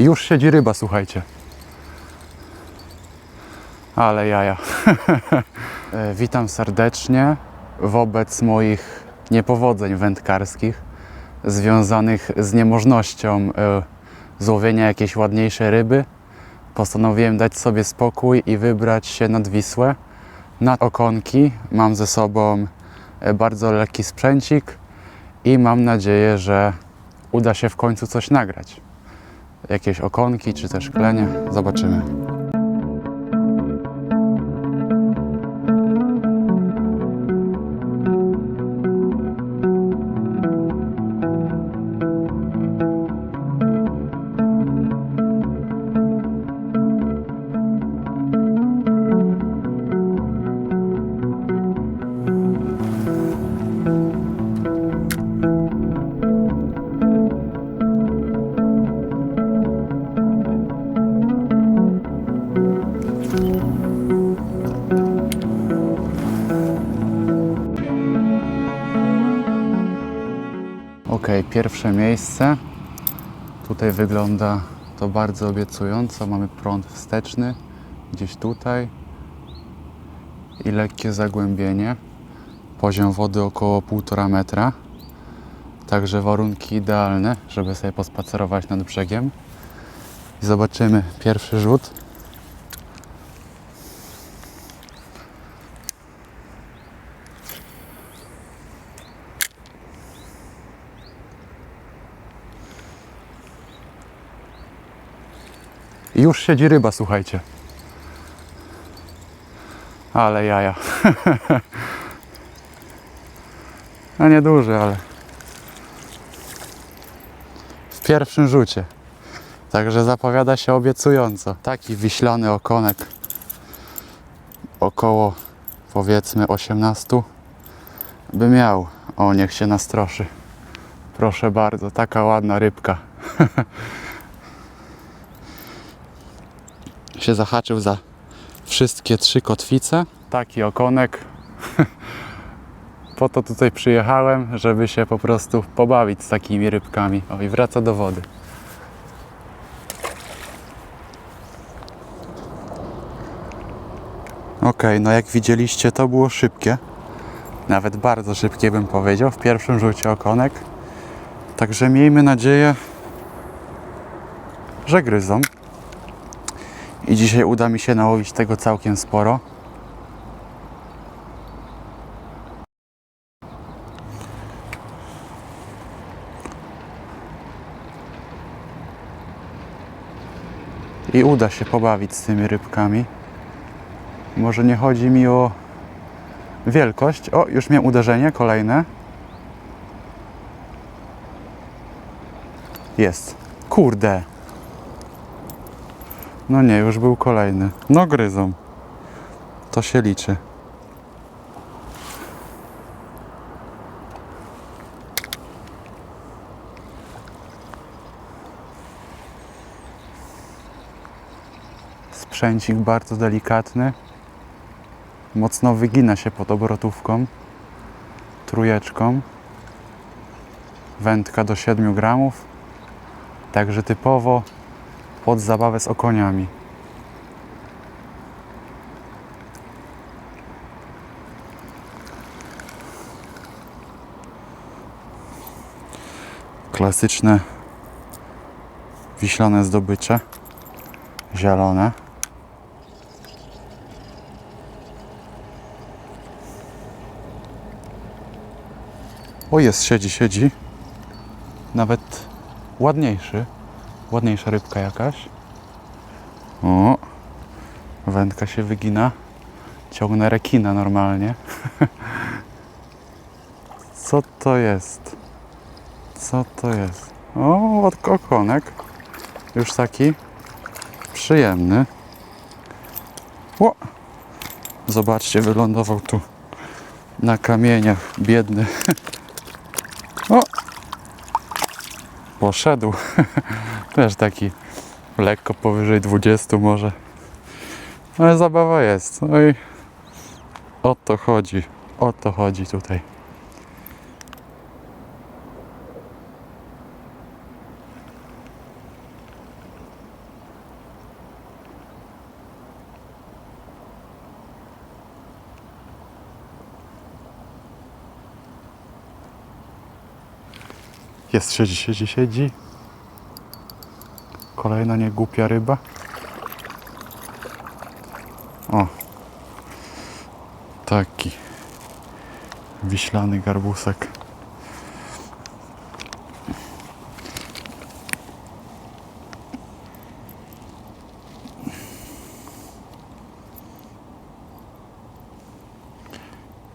Już siedzi ryba, słuchajcie. Ale jaja. E, Witam serdecznie wobec moich niepowodzeń wędkarskich związanych z niemożnością e, złowienia jakiejś ładniejszej ryby. Postanowiłem dać sobie spokój i wybrać się nad Wisłę, na okonki. Mam ze sobą e, bardzo lekki sprzęcik i mam nadzieję, że uda się w końcu coś nagrać. Jakieś okonki czy też klenie. Zobaczymy. Ok, pierwsze miejsce. Tutaj wygląda to bardzo obiecująco. Mamy prąd wsteczny gdzieś tutaj i lekkie zagłębienie. Poziom wody około 1,5 metra. Także warunki idealne, żeby sobie pospacerować nad brzegiem. I zobaczymy pierwszy rzut. Już siedzi ryba, słuchajcie. Ale jaja. No nieduży, ale w pierwszym rzucie. Także zapowiada się obiecująco. Taki wiślany okonek około powiedzmy 18 by miał. O, niech się nastroszy. Proszę bardzo, taka ładna rybka. się zahaczył za wszystkie trzy kotwice. Taki okonek. po to tutaj przyjechałem, żeby się po prostu pobawić z takimi rybkami. O i wraca do wody. Ok, no jak widzieliście, to było szybkie. Nawet bardzo szybkie bym powiedział. W pierwszym rzucie okonek. Także miejmy nadzieję, że gryzą. I dzisiaj uda mi się nałowić tego całkiem sporo. I uda się pobawić z tymi rybkami. Może nie chodzi mi o wielkość. O, już miałem uderzenie kolejne. Jest. Kurde. No nie, już był kolejny. No gryzą. To się liczy. Sprzęcik bardzo delikatny. Mocno wygina się pod obrotówką. Trójeczką. Wędka do 7 gramów. Także typowo pod zabawę z okoniami. Klasyczne wiślane zdobycze, zielone. O jest, siedzi, siedzi. Nawet ładniejszy ładniejsza rybka jakaś. O, wędka się wygina. Ciągnę rekina normalnie. Co to jest? Co to jest? O, od. Już taki przyjemny. O! Zobaczcie, wylądował tu na kamieniach. Biedny. O! Poszedł. Też taki lekko powyżej 20 może. Ale zabawa jest. No i o to chodzi. O to chodzi tutaj. Jest, siedzi, siedzi, siedzi. Kolejna niegłupia ryba. O. Taki. Wiślany garbusek.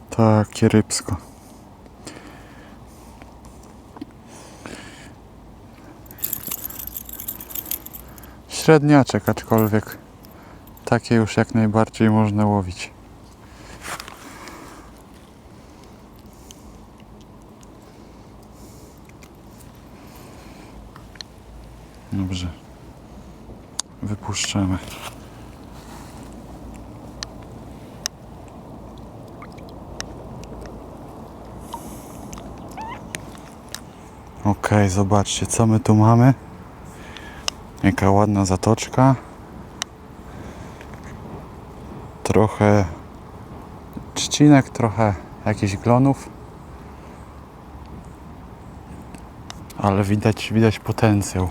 Takie rybsko. Średniaczek, aczkolwiek takie już jak najbardziej można łowić. Dobrze. Wypuszczamy. Ok, zobaczcie, co my tu mamy. Jaka ładna zatoczka. Trochę trzcinek, trochę jakichś glonów. Ale widać, widać potencjał.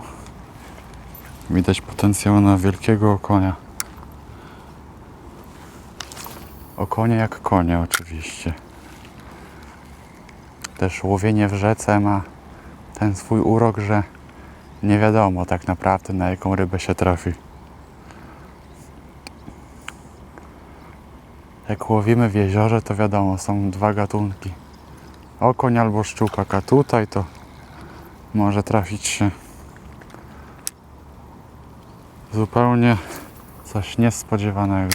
Widać potencjał na wielkiego konia. O konie jak konie oczywiście. Też łowienie w rzece ma ten swój urok, że nie wiadomo tak naprawdę na jaką rybę się trafi. Jak łowimy w jeziorze, to wiadomo, są dwa gatunki. Okoń albo szczupak, a tutaj to może trafić się zupełnie coś niespodziewanego.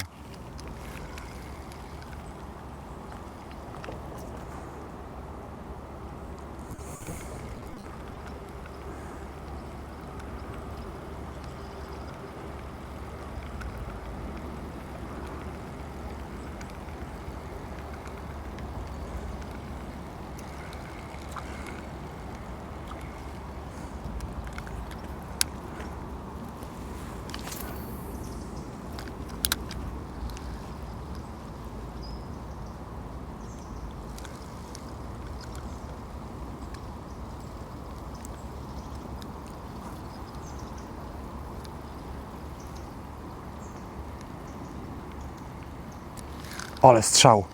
Ale strzał.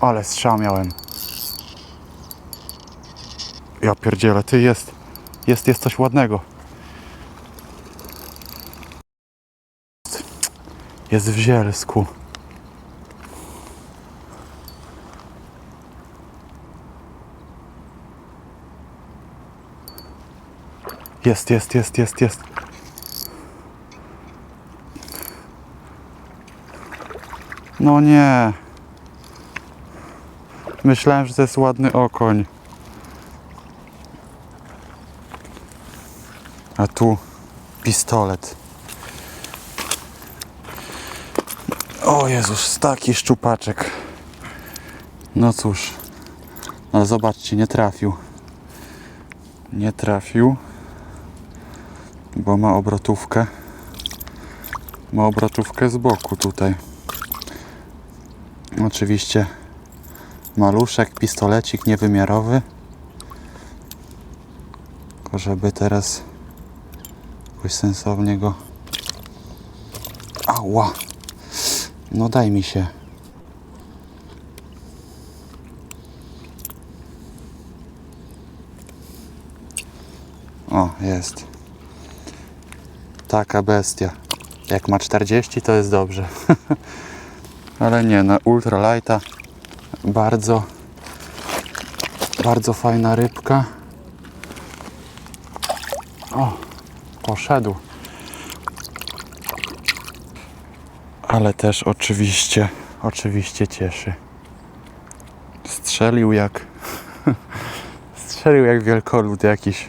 Ale strzał miałem. Ja pierdzielę, ty jest. Jest, jest coś ładnego. Jest w zielsku. Jest, jest, jest, jest, jest. No nie. Myślałem, że to jest ładny okoń. A tu pistolet. O Jezus, taki szczupaczek. No cóż. No zobaczcie, nie trafił. Nie trafił. Bo ma obrotówkę. Ma obrotówkę z boku tutaj. Oczywiście maluszek, pistolecik niewymiarowy. Tylko żeby teraz jakoś sensownie go... Ała! No daj mi się. O, jest. Taka bestia. Jak ma 40 to jest dobrze. Ale nie, na ultralighta bardzo bardzo fajna rybka. O, poszedł. Ale też oczywiście, oczywiście cieszy. Strzelił jak strzelił jak wielkolud jakiś.